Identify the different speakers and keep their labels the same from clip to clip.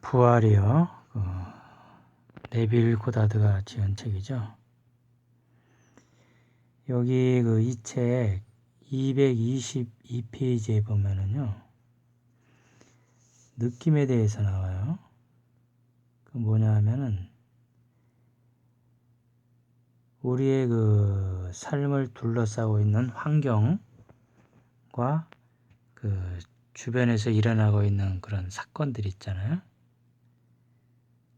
Speaker 1: 부활이요. 그 네빌 고다드가 지은 책이죠. 여기 그 이 책 222페이지에 보면은요. 느낌에 대해서 나와요. 그 뭐냐 하면은 우리의 그 삶을 둘러싸고 있는 환경과 그 주변에서 일어나고 있는 그런 사건들 있잖아요.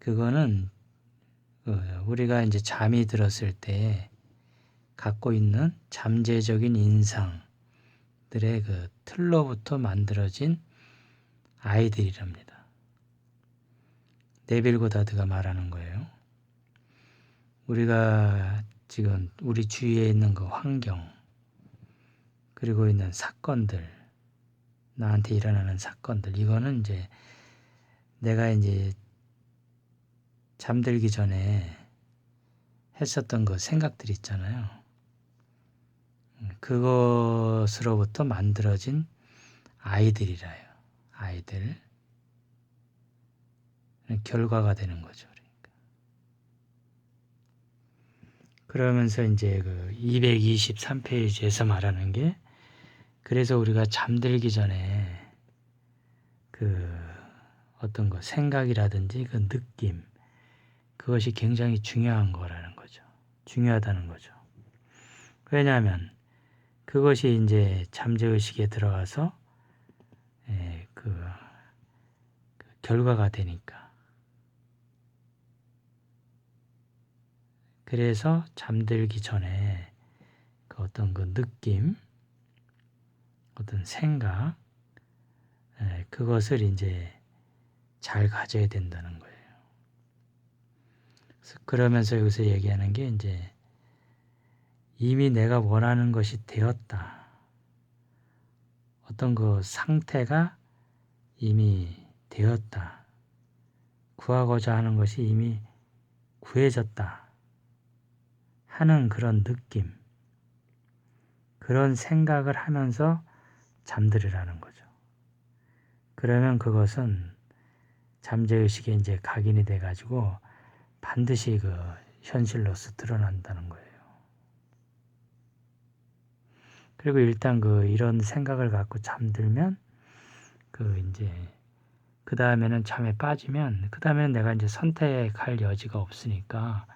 Speaker 1: 그거는 그 우리가 이제 잠이 들었을 때 갖고 있는 잠재적인 인상들의 그 틀로부터 만들어진 아이들이랍니다. 네빌 고다드가 말하는 거예요. 우리가 지금 우리 주위에 있는 그 환경, 그리고 있는 사건들, 나한테 일어나는 사건들, 이거는 이제 내가 이제 잠들기 전에 했었던 그 생각들 있잖아요. 그것으로부터 만들어진 아이들이라요. 아이들. 결과가 되는 거죠. 그러니까. 그러면서 이제 그 223페이지에서 말하는 게 그래서 우리가 잠들기 전에 그 어떤 거 생각이라든지 그 느낌 그것이 굉장히 중요한 거라는 거죠. 중요하다는 거죠. 왜냐하면 그것이 이제 잠재의식에 들어가서 예, 그, 그 결과가 되니까. 그래서 잠들기 전에 그 어떤 그 느낌, 어떤 생각, 예, 그것을 이제 잘 가져야 된다는 거예요. 그러면서 여기서 얘기하는 게 이제 이미 내가 원하는 것이 되었다. 어떤 그 상태가 이미 되었다. 구하고자 하는 것이 이미 구해졌다. 하는 그런 느낌. 그런 생각을 하면서 잠들으라는 거죠. 그러면 그것은 잠재의식에 이제 각인이 돼가지고 반드시 그 현실로서 드러난다는 거예요. 그리고 일단 그 이런 생각을 갖고 잠들면 그 이제 그 다음에는 잠에 빠지면 그 다음에는 내가 이제 선택할 여지가 없으니까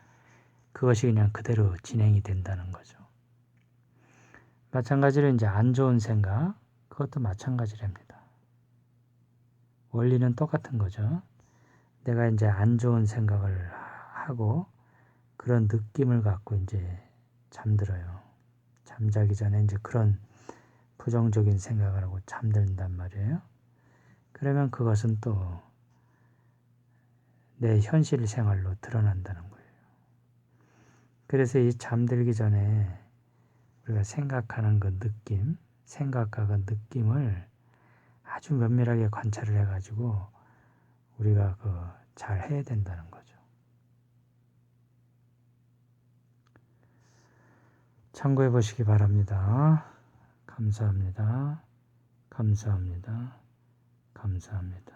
Speaker 1: 그것이 그냥 그대로 진행이 된다는 거죠. 마찬가지로 이제 안 좋은 생각 그것도 마찬가지랍니다. 원리는 똑같은 거죠. 내가 이제 안 좋은 생각을 하고 그런 느낌을 갖고 이제 잠들어요. 잠자기 전에 이제 그런 부정적인 생각을 하고 잠든단 말이에요. 그러면 그것은 또 내 현실 생활로 드러난다는 거예요. 그래서 이 잠들기 전에 우리가 생각하는 그 느낌, 생각과 그 느낌을 아주 면밀하게 관찰을 해가지고 우리가 그 잘 해야 된다는 거죠. 참고해 보시기 바랍니다. 감사합니다. 감사합니다. 감사합니다.